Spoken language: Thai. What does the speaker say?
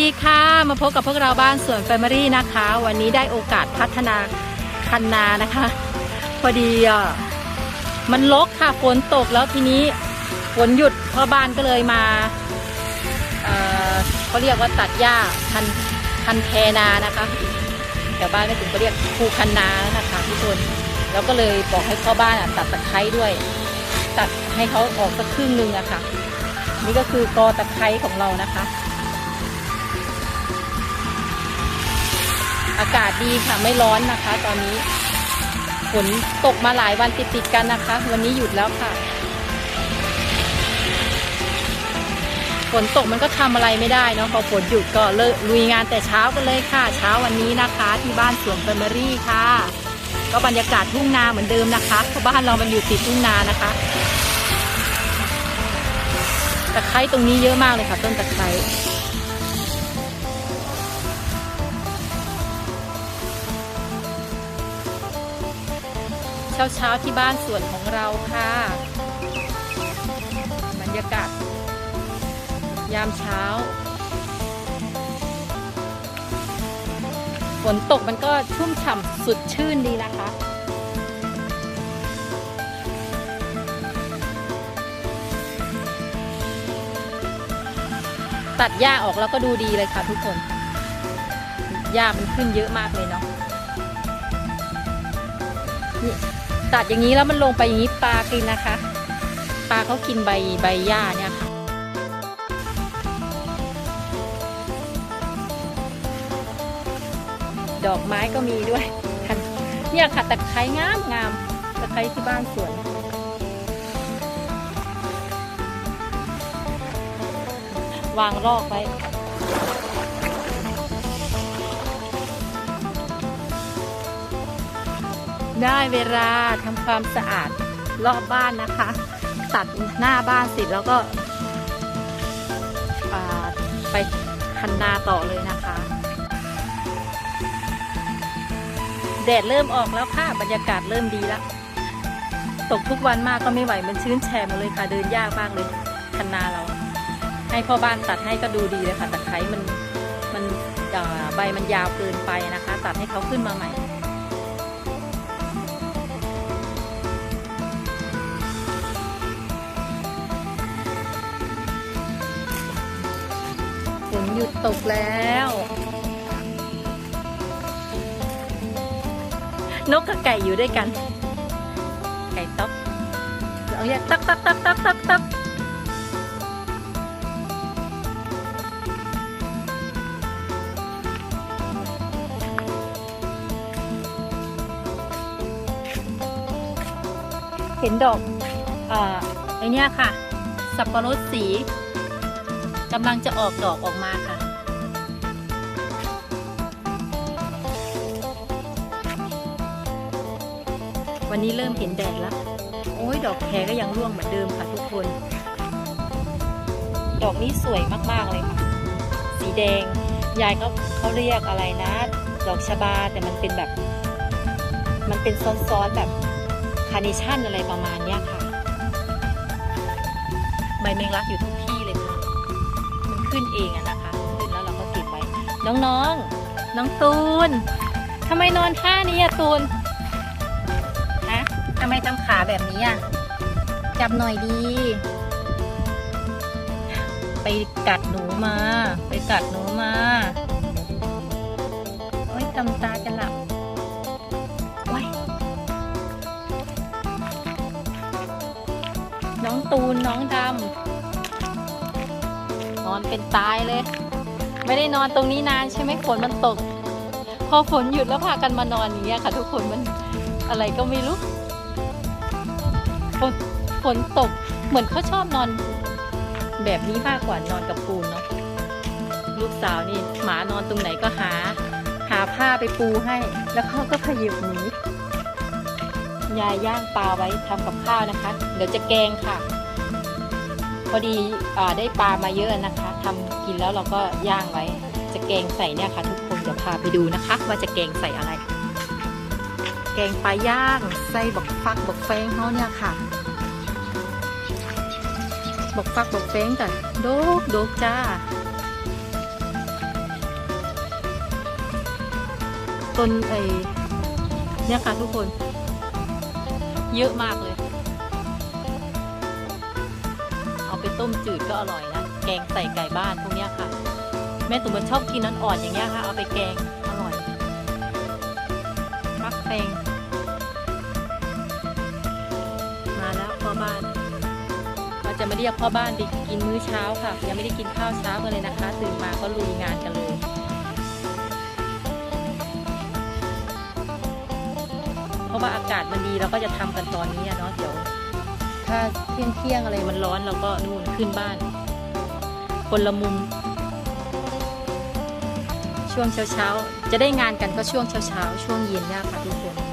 ดีค่ะ มาพบกับพวกเราบ้านสวนแฟมิลี่นะคะ วันนี้ได้โอกาสพัฒนาคันนานะคะ พอดีอะมันลกค่ะฝนตกแล้วทีนี้ฝนหยุดพ่อบ้านก็เลยมาเอ่อเขาเรียกว่าตัดหญ้าคันคันแพนานะคะแถวบ้านก็ถึงก็เรียกภูคันนานะคะทุกคนแล้วก็เลยบอกให้พ่อบ้านอะตัดตะไคร้ด้วย ตัดให้เขาออกสักครึ่งหนึงอะค่ะ นี่ก็คือกอตะไคร้ของเรานะคะ อากาศดีค่ะไม่ร้อนนะคะ ตอนนี้ฝนตกมาหลายวันติดๆกันนะคะ วันนี้หยุดแล้วค่ะฝนตกมันก็ทำอะไรไม่ได้เนาะพอฝนหยุดก็เลิกลุยงานแต่เช้ากันเลยค่ะ เช้าวันนี้นะคะ ที่บ้านสวนเฟอร์เมอรี่ค่ะ ก็บรรยากาศทุ่งนาเหมือนเดิมนะคะเพราะบ้านเรามันอยู่ติดทุ่งนานะคะตะไคร้ตรงนี้เยอะมากเลยค่ะ ต้นตะไคร้ เช้าเช้าๆที่บ้านสวนของเราค่ะ บรรยากาศ ยามเช้า ฝนตกมันก็ชุ่มฉ่ำสุดชื่นดีนะคะตัดหญ้าออกแล้วก็ดูดีเลยค่ะทุกคน หญ้ามันขึ้นเยอะมากเลยเนาะนี่ ตัดอย่างนี้แล้วมันลงไปอย่างนี้ปลากินนะคะ ปลาเขากินใบใบหญ้าเนี่ยค่ะดอกไม้ก็มีด้วย เนี่ยค่ะตะไคร้งามงามตะไคร้ที่บ้านสวนวางรอกไว้ ได้เวลาทำความสะอาดรอบบ้านนะคะ ตัดหน้าบ้านเสร็จแล้วก็ไปคันนาต่อเลยนะคะ แดดเริ่มออกแล้วค่ะ บรรยากาศเริ่มดีแล้ว ตกทุกวันมากก็ไม่ไหว มันชื้นแฉะหมดเลยค่ะ เดินยากมากเลยคันนาเรา ให้พ่อบ้านตัดให้ก็ดูดีเลยค่ะตะไคร้มันมันใบมันยาวเกินไปนะคะ ตัดให้เขาขึ้นมาใหม่ ยุดตกแล้ว นกกับไก่อยู่ด้วยกัน ไก่ต๊อกเอาเนี่ยตักตักตักตักตักตักเห็นดอก เอ่อไอเนี้ยค่ะ สับปะรดสี กำลังจะออกดอกออกมาค่ะ วันนี้เริ่มเห็นแดดแล้ว โอ้ยดอกแคก็ยังร่วงเหมือนเดิมค่ะทุกคน ดอกนี้สวยมากๆเลยค่ะ สีแดง ยายก็เขาเรียกอะไรนะ ดอกชบาแต่มันเป็นแบบ มันเป็นซ้อนๆแบบคาร์เนชั่นอะไรประมาณเนี้ยค่ะ ใบเมงลักอยู่ทุก ขึ้นเองอะนะคะขึ้นแล้วเราก็เก็บไว้น้องๆ น้องตูนทำไมนอนท่านี้อะตูนฮะทำไมทำขาแบบนี้อะจับหน่อยดี ไปกัดหนูมา ไปกัดหนูมาโอ้ยตำตาจะหลับโอ้ยน้องตูนน้องดำ อนเป็นตายเลย ไม่ได้นอนตรงนี้นานใช่ไหมฝนมันตก พอฝนหยุดแล้วพากันมานอนอย่างเงี้ยค่ะ ทุกคนมันอะไรก็ไม่รู้ฝนฝนตกเหมือนเขาชอบนอน แบบนี้มากกว่านอนกับปูนเนาะลูกสาวนี่หมานอนตรงไหนก็หา หาผ้าไปปูให้ แล้วเขาก็ขยิบหนียายย่างปลาไว้ทำกับข้าวนะคะ เดี๋ยวจะแกงค่ะ พอดีได้ปลามาเยอะนะคะ ทำกินแล้วเราก็ย่างไว้ จะแกงใส่เนี่ยค่ะ ทุกคนเดี๋ยวพาไปดูนะคะ ว่าจะแกงใส่อะไร แกงปลาย่างใส่บักฟักบักแฟงเขาเนี่ยค่ะบักฟักบักแฟงแต่โดกโดกจ้าต้นไอเนี่ยค่ะทุกคน เยอะมากเลย ต้มจืดก็อร่อยนะ แกงใส่ไก่บ้านพวกเนี้ยค่ะ แม่ตุ๋มมันชอบกินอ่อนๆอย่างเงี้ยค่ะ เอาไปแกงอร่อยมักแตงมาแล้วพ่อบ้าน เราจะมาเรียกพ่อบ้านไปกินมื้อเช้าค่ะ ยังไม่ได้กินข้าวเช้ากันเลยนะคะ ตื่นมาก็ลุยงานกันเลยเพราะว่าอากาศมันดีเราก็จะทำกันตอนนี้เนาะเดี๋ยว ถ้าเที่ยงเที่ยงๆอะไรมันร้อนเราก็นู่นขึ้นบ้าน คนละมุม ช่วงเช้าๆจะได้งานกันก็ช่วงเช้าๆช่วงเย็นยากค่ะทุกคน